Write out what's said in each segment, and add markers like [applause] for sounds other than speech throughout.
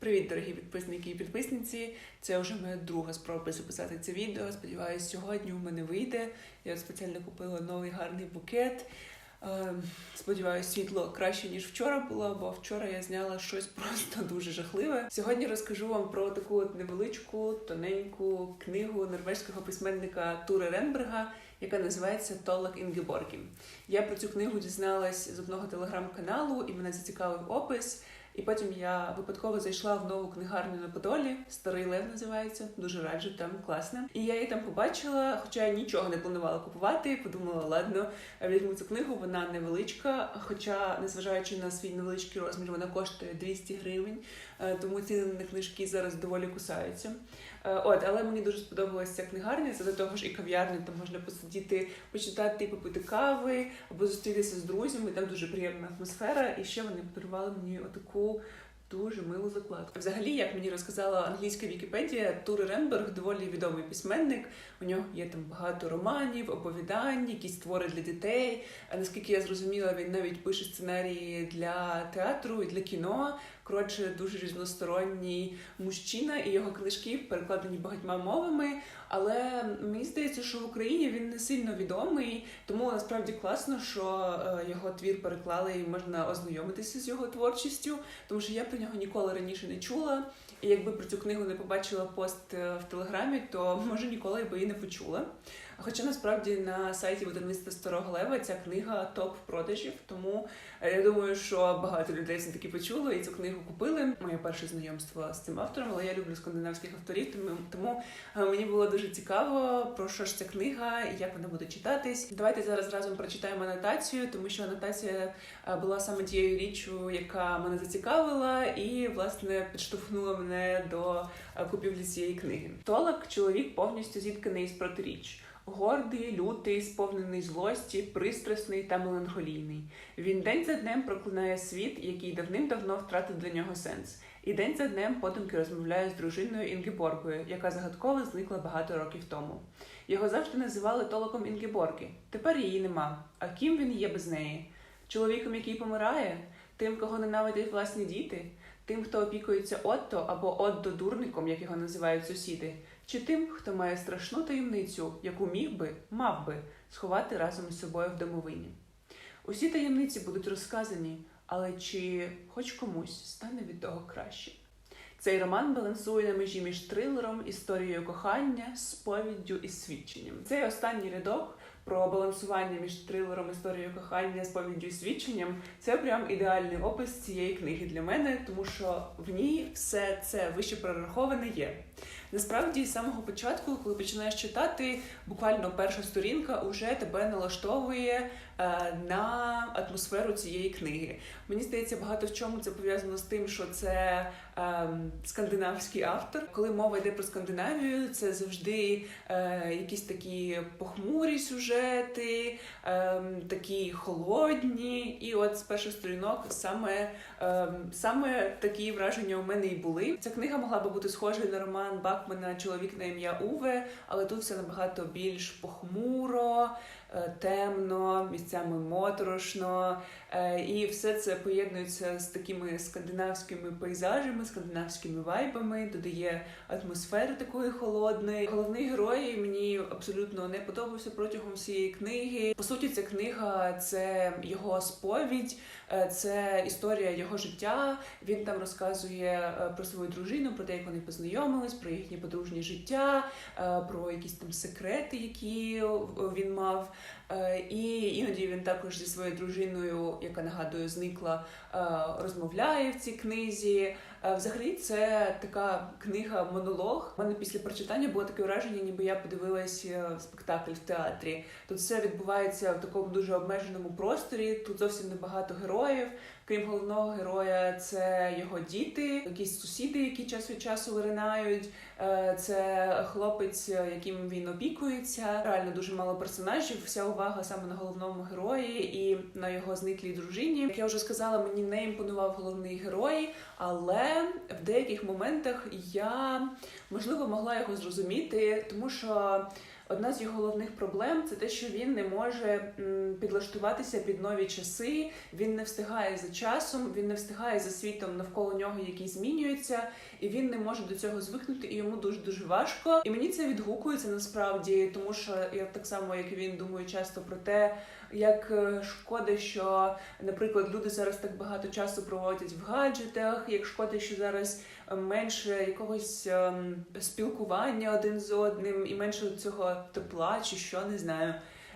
Привіт, дорогі підписники і підписниці. Це вже моя друга спроба записати це відео. Сподіваюсь, сьогодні у мене вийде. Я спеціально купила новий гарний букет. Е, Сподіваюсь, світло краще ніж вчора було, бо вчора я зняла щось [laughs] просто дуже жахливе. Сьогодні розкажу вам про таку от невеличку, тоненьку книгу норвезького письменника Туре Ренберга, яка називається Толлак Інгеборгі. Я про цю книгу дізналась з одного телеграм-каналу, і мене зацікавив опис. І потім я випадково зайшла в нову книгарню на Подолі. Старий Лев називається. Дуже раджу, там класно. І я її там побачила, хоча я нічого не планувала купувати. Подумала, ладно, візьму цю книгу. Вона невеличка. Хоча, незважаючи на свій невеличкий розмір, вона коштує 200 гривень. Е, Тому ціни на книжки зараз доволі кусаються. Е, От, але мені дуже сподобалася книгарня. Це до того ж і кав'ярня, там можна посидіти, почитати, попити кави або зустрітися з друзями. Там дуже приємна атмосфера. І ще вони подарували мені отаку. Дуже милу закладку. Взагалі, як мені розказала англійська Вікіпедія, Тур Ренберг доволі відомий письменник. У нього є там багато романів, оповідань, якісь твори для дітей. А наскільки я зрозуміла, він навіть пише сценарії для театру і для кіно. Коротше, дуже різносторонній мужчина, і його книжки перекладені багатьма мовами. Але мені здається, що в Україні він не сильно відомий, тому насправді класно, що е, його твір переклали і можна ознайомитися з його творчістю, тому що я про нього ніколи раніше не чула. І якби про цю книгу не побачила пост е, в телеграмі, то може ніколи би і не почула. Хоча насправді на сайті видавництва Старого Лева ця книга топ продажів, тому е, я думаю, що багато людей все таки почуло і цю книгу купили. Моє перше знайомство з цим автором, але я люблю скандинавських авторів, тому, тому е, мені було дуже цікаво про що ж ця книга і як вона буде читатись. Давайте зараз разом прочитаємо анотацію, тому що анотація е, була саме тією річчю, яка мене зацікавила, і власне підштовхнула мене до купівлі цієї книги. Толак чоловік повністю зітканий з протиріч. Гордий, лютий, сповнений злості, пристрасний та меланхолійний. Він день за днем проклинає світ, який давним-давно втратив для нього сенс, і день за днем подумки розмовляє з дружиною Інгеборгою, яка загадково зникла багато років тому. Його завжди називали толоком Інгеборги. Тепер її нема. А ким він є без неї? Чоловіком, який помирає, тим, кого ненавидять власні діти, тим, хто опікується Отто або Отто дурником, як його називають сусіди, чи тим, хто має страшну таємницю, яку міг би, мав би сховати разом із собою в домовині. Усі таємниці будуть розказані, але чи хоч комусь стане від того краще? Цей роман балансує на межі між трилером, історією кохання, сповіддю і свідченням. Цей останній рядок про балансування між трилером, історією кохання, сповіддю і свідченням це прям ідеальний опис цієї книги для мене, тому що в ній все це вище прораховане є. Насправді, з самого початку, коли починаєш читати, буквально перша сторінка вже тебе налаштовує е, на атмосферу цієї книги. Мені здається, багато в чому це пов'язано з тим, що це скандинавський автор. Коли мова йде про Скандинавію, це завжди е, якісь такі похмурі сюжети, е, такі холодні. І от з перших сторінок саме, е, саме такі враження у мене і були. Ця книга могла би бути схожою на роман Бакмана Чоловік на ім'я Уве, але тут все набагато більш похмуро. е, Темно, місцями моторошно, і все це поєднується з такими скандинавськими пейзажами, скандинавськими вайбами, додає атмосфери такої холодної. Головний герой мені абсолютно не подобався протягом всієї книги. По суті, ця книга це його сповідь, е, це історія його життя. Він там розказує е, про свою дружину, про те, як вони познайомились, про їхнє подружнє життя, е, про якісь там секрети, які е, він мав. Е, І іноді він також зі своєю дружиною, яка нагадую, зникла, е, розмовляє в цій книзі. Е, Взагалі, це така книга-монолог. У мене після прочитання було таке враження, ніби я подивилась е, спектакль в театрі. Тут все відбувається в такому дуже обмеженому просторі. Тут зовсім небагато героїв. Крім головного героя, це його діти, якісь сусіди, які час від часу виринають. Е, Це хлопець, яким він опікується. Реально дуже мало персонажів. Вся увага саме на головному герої і на його зниклій дружині. Як я вже сказала, мені не імпонував головний герой, але в деяких моментах я можливо могла його зрозуміти, тому що. Одна з його головних проблем це те, що він не може підлаштуватися під нові часи. Він не встигає за часом, він не встигає за світом навколо нього, який змінюється, і він не може до цього звикнути, і йому дуже дуже важко. І мені це відгукується насправді, тому що я так само, як він, думаю часто про те, як е, шкода, що, наприклад, люди зараз так багато часу проводять в гаджетах, як шкода, що зараз е, менше якогось ем, спілкування один з одним і менше цього тепла, чи що не знаю.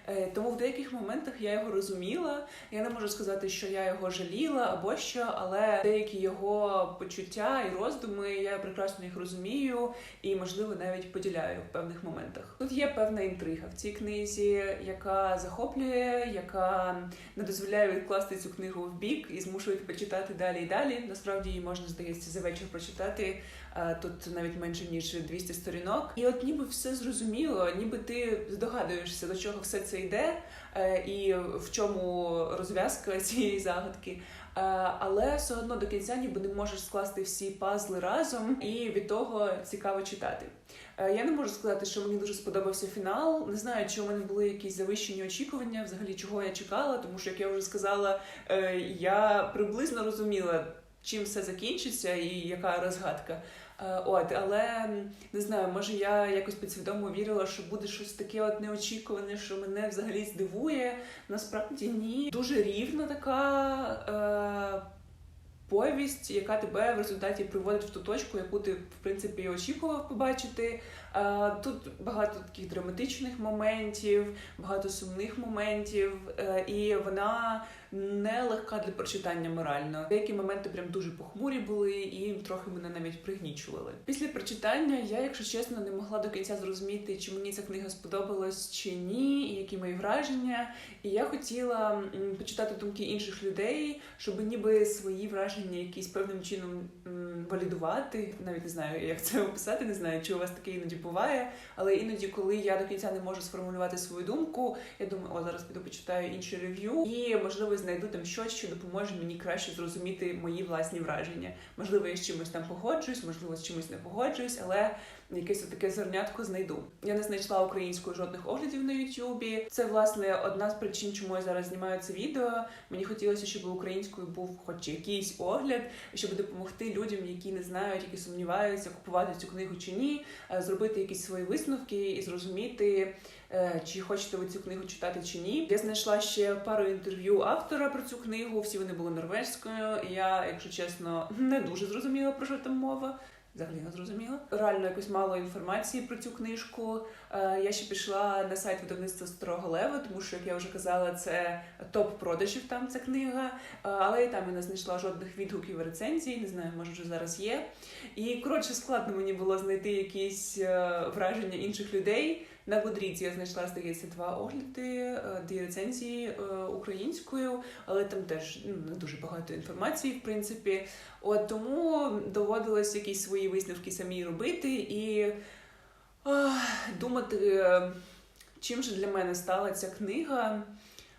Е, Тому в деяких моментах я його розуміла. Я не можу сказати, що я його жаліла або що, але деякі його почуття і роздуми я прекрасно їх розумію і, можливо, навіть поділяю в певних моментах. Тут є певна інтрига в цій книзі, яка захоплює, яка не дозволяє відкласти цю книгу в бік і змушує тебе читати далі і далі. Насправді її можна здається за вечір прочитати. Тут навіть менше ніж 200 сторінок, і от ніби все зрозуміло, ніби ти здогадуєшся, до чого все це йде, е, і в чому розв'язка [laughs] цієї загадки. Е, Але все одно до кінця ніби не можеш скласти всі пазли разом, і від того цікаво читати. Е, Я не можу сказати, що мені дуже сподобався фінал. Не знаю, чи у мене були якісь завищені очікування, взагалі чого я чекала, тому що, як я вже сказала, я приблизно розуміла, чим все закінчиться і яка розгадка. Е, От, але не знаю, може я якось підсвідомо вірила, що буде щось таке от неочікуване, що мене взагалі здивує. Насправді ні. Дуже рівна така. Е- Повість, яка тебе в результаті приводить в ту точку, яку ти в принципі очікував побачити. Е, Тут багато таких драматичних моментів, багато сумних моментів, е, і вона не легка для прочитання морально. Деякі моменти прям дуже похмурі були і трохи мене навіть пригнічували. Після прочитання я, якщо чесно, не могла до кінця зрозуміти, чи мені ця книга сподобалась чи ні, і які мої враження. І я хотіла почитати думки інших людей, щоб ніби свої враження якісь певним чином валідувати. Навіть не знаю, як це описати, не знаю, чи у вас таке іноді буває. Але іноді, коли я до кінця не можу сформулювати свою думку, я думаю, о, зараз піду почитаю інші рев'ю, і можливо знайду там щось, що допоможе мені краще зрозуміти мої власні враження. Можливо, я з чимось там погоджуюсь, можливо, з чимось не погоджуюсь, але якесь таке зернятко знайду. Я не знайшла українською жодних оглядів на Ютубі. Це власне одна з причин, чому я зараз знімаю це відео. Мені хотілося, щоб українською був хоч якийсь огляд, щоб допомогти людям, які не знають, які сумніваються, купувати цю книгу чи ні, е, зробити якісь свої висновки і зрозуміти. е, Чи хочете ви цю книгу читати чи ні? Я знайшла ще пару інтерв'ю автора про цю книгу. Всі вони були норвезькою. Я, якщо чесно, не дуже зрозуміла про що там мова. Взагалі не зрозуміла. Реально якось мало інформації про цю книжку. Е, Я ще пішла на сайт видавництва Старого Лева, тому що, як я вже казала, це топ продажів там ця книга. Е, Але і там я не знайшла жодних відгуків і рецензій. Не знаю, може вже зараз є. І коротше складно мені було знайти якісь е, враження інших людей. На Goodreads я знайшла, здається, два огляди, е, дві рецензії е, українською, але там теж ну, не дуже багато інформації, в принципі. От тому доводилось якісь свої висновки самі робити і ах, думати, е, чим же для мене стала ця книга.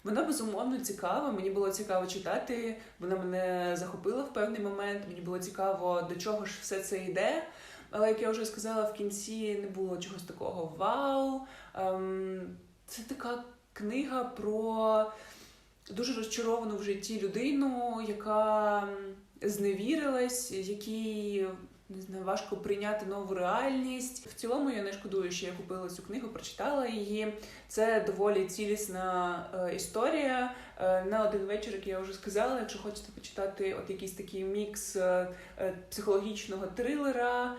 Вона безумовно цікава. Мені було цікаво читати. Вона мене захопила в певний момент. Мені було цікаво, до чого ж все це йде. Але як я вже сказала, в кінці не було чогось такого вау. Ем, це така книга про дуже розчаровану в житті людину, яка зневірилась, якій не знаю, важко прийняти нову реальність. В цілому я не шкодую, що я купила цю книгу, прочитала її. Це доволі цілісна е, історія. Е, на один вечір, як я вже сказала, якщо хочете почитати от якийсь такий мікс е, е, психологічного трилера,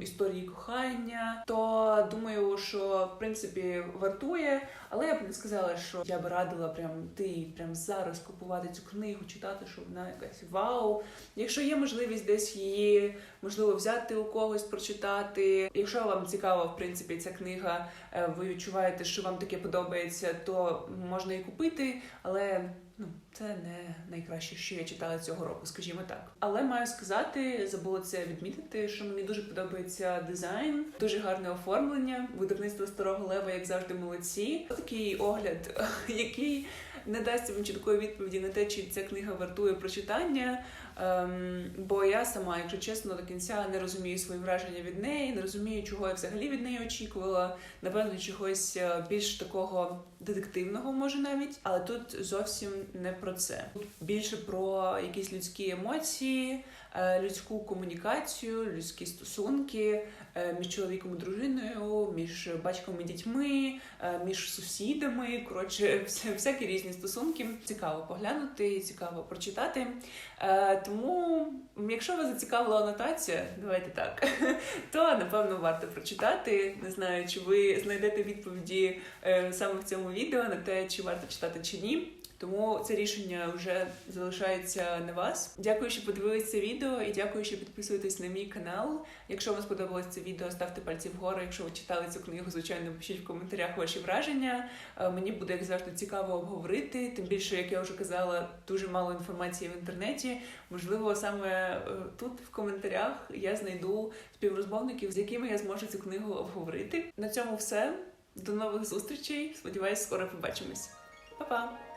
історії кохання, то думаю, що в принципі вартує. Але я б не сказала, що я б радила прям ти прям зараз купувати цю книгу, читати, що вона якась вау. Якщо є можливість десь її можливо взяти у когось, прочитати. Якщо вам цікава, в принципі, ця книга, е, ви відчуваєте, що вам таке подобається, то можна і купити, але. Ну, це не найкраще, що я читала цього року, скажімо так. Але маю сказати, забула це відмітити, що мені дуже подобається дизайн, дуже гарне оформлення. Видавництво старого лева, як завжди, молодці. Такий огляд, [laughs] який не дасть вам чіткої відповіді на те, чи ця книга вартує прочитання. Ем, бо я сама, якщо чесно, до кінця не розумію свої враження від неї, не розумію, чого я взагалі від неї очікувала. Напевно, чогось е, більш такого детективного, може навіть, але тут зовсім не про це. Тут більше про якісь людські емоції, людську комунікацію, людські стосунки е, між чоловіком і дружиною, між батьком і дітьми, е, між сусідами. Коротше, [laughs] вся- всякі різні стосунки. Цікаво поглянути, цікаво прочитати. Е, Тому, якщо вас зацікавила анотація, давайте так, [laughs] то напевно варто прочитати. Не знаю, чи ви знайдете відповіді е, саме в цьому відео на те, чи варто читати чи ні. Тому це рішення вже залишається на вас. Дякую, що подивилися це відео, і дякую, що підписуєтесь на мій канал. Якщо вам сподобалось це відео, ставте пальці вгору. Якщо ви читали цю книгу, звичайно, пишіть в коментарях ваші враження. Е, Мені буде як завжди цікаво обговорити. Тим більше, як я вже казала, дуже мало інформації в інтернеті. Можливо, саме е, тут в коментарях я знайду співрозмовників, з якими я зможу цю книгу обговорити. На цьому все. До нових зустрічей. Сподіваюсь, скоро побачимось. Па-па!